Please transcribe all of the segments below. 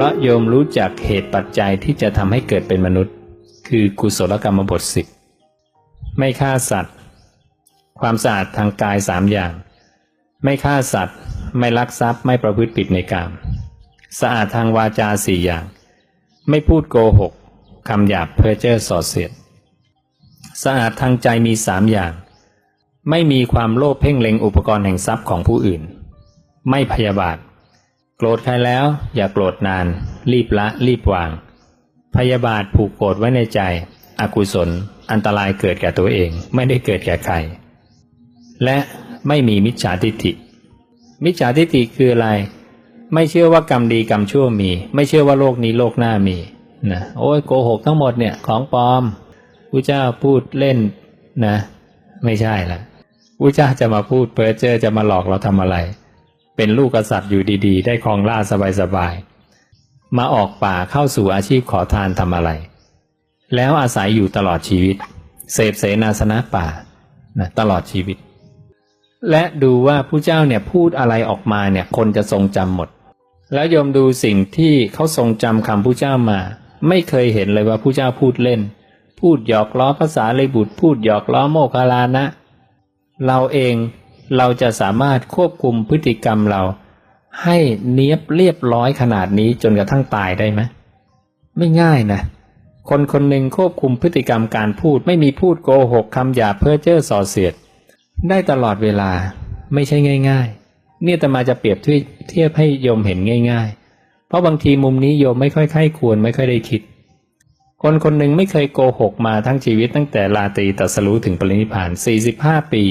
ราะโยมรู้จักเหตุปัจจัยที่จะทำให้เกิดเป็นมนุษย์ คือกุศลกรรมบทสิบไม่ฆ่าสัตว์ ความสะอาดทางกายสามอย่าง ไม่ฆ่าสัตว์ ไม่ลักทรัพย์ไม่ประพฤติผิดในกามสะอาดทางวาจาสี่อย่าง ไม่พูดโกหกคำหยาบเพ้อเจ้อส่อเสียดสะอาดทางใจมีสามอย่าง ไม่มีความโลภเพ่งเล็งอุปกรณ์แห่งทรัพย์ของผู้อื่น ไม่พยาบาท โกรธใครแล้ว อย่าโกรธนาน รีบละ รีบวาง พยาบาทผูกโกรธไว้ในใจ อกุศล อันตรายเกิดแก่ตัวเองไม่ได้เกิดแก่ใคร และไม่มีมิจฉาทิฏฐิ มิจฉาทิฏฐิคืออะไร ไม่เชื่อว่ากรรมดีกรรมชั่วมี ไม่เชื่อว่าโลกนี้โลกหน้ามีนะโอ้ยโกหกทั้งหมดเนี่ยของปลอมพระเจ้าพูดเล่นนะ ไม่ใช่ละพระเจ้าจะมาพูดเพ้อเจ้อจะมาหลอกเราทำอะไร เป็นลูกกษัตริย์อยู่ดีๆ ได้ครองราชสบายๆมาออกป่าเข้าสู่อาชีพขอทานทำอะไร แล้วอาศัยอยู่ตลอดชีวิต เสพเสนาสนะป่านะตลอดชีวิต และดูว่าผู้เจ้าเนี่ยพูดอะไรออกมาเนี่ยคนจะทรงจำหมด แล้วยมดูสิ่งที่เขาทรงจำคำผู้เจ้ามา ไม่เคยเห็นเลยว่าผู้เจ้าพูดเล่น พูดหยอกล้อภาษาเลยบุตรพูดหยอกล้อโมคคลลานะ เราเอง เราจะสามารถควบคุมพฤติกรรมเรา ให้เนียบเรียบร้อยขนาดนี้จนกระทั่งตายได้ไหมไม่ง่ายนะ คนคนหนึ่งควบคุมพฤติกรรมการพูดไม่มีพูดโกหกคำหยาเพ้อเจ้อส่อเสียด ได้ตลอดเวลาไม่ใช่ง่าย ๆ เนี่ยแต่มาจะเปรียบเทียบให้โยมเห็นง่าย ๆ เพราะบางทีมุมนี้โยมไม่ค่อยใคร่ควรไม่ค่อยได้คิด คนคนหนึ่งไม่เคยโกหกมาทั้งชีวิตตั้งแต่ลาตรีตัสรู้ถึงปรินิพพาน45 ปี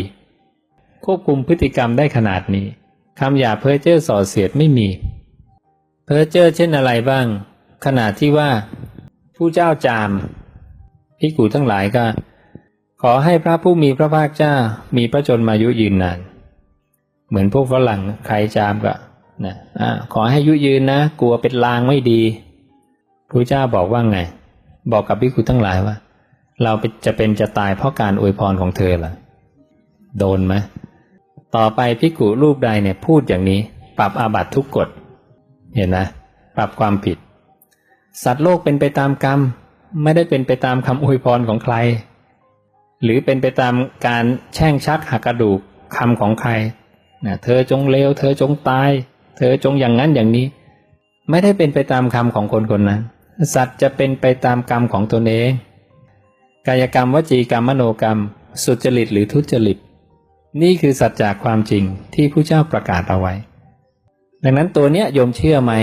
ควบคุมพฤติกรรมได้ขนาดนี้คำหยาเพ้อเจ้อส่อเสียดไม่มี เพ้อเจ้อเช่นอะไรบ้าง ขนาดที่ว่า ผู้เจ้าจามพิกูทั้งหลายก็ ขอให้พระผู้มีพระภาคเจ้ามีพระชนมายุยืนนาน เหมือนพวกฝรั่งใครจามก็นะอ่าขอให้ยุยืนนะ กลัวเป็นลางไม่ดีพระเจ้าบอกว่าไง บอกกับพิกุทั้งหลายว่า เราจะเป็นจะตายเพราะการอวยพรของเธอเหรอโดนไหม ต่อไปพิกุรูปใดเนี่ยพูดอย่างนี้ ปรับอาบัตทุกกฎเห็นนะปรับความผิด สัตว์โลกเป็นไปตามกรรม ไม่ได้เป็นไปตามคำอวยพรของใคร หรือเป็นไปตามการแช่งชักหักกระดูกคำของใครนะเธอจงเลว เธอจงตาย เธอจงอย่างนั้นอย่างนี้ ไม่ได้เป็นไปตามคำของคนคนนั้น สัตว์จะเป็นไปตามกรรมของตนเอง กายกรรมวจีกรรมมโนกรรม สุจริตหรือทุจริต นี่คือสัจจากความจริงที่ผู้เจ้าประกาศเอาไว้ ดังนั้นตัวเนี้ยโยมเชื่อไหม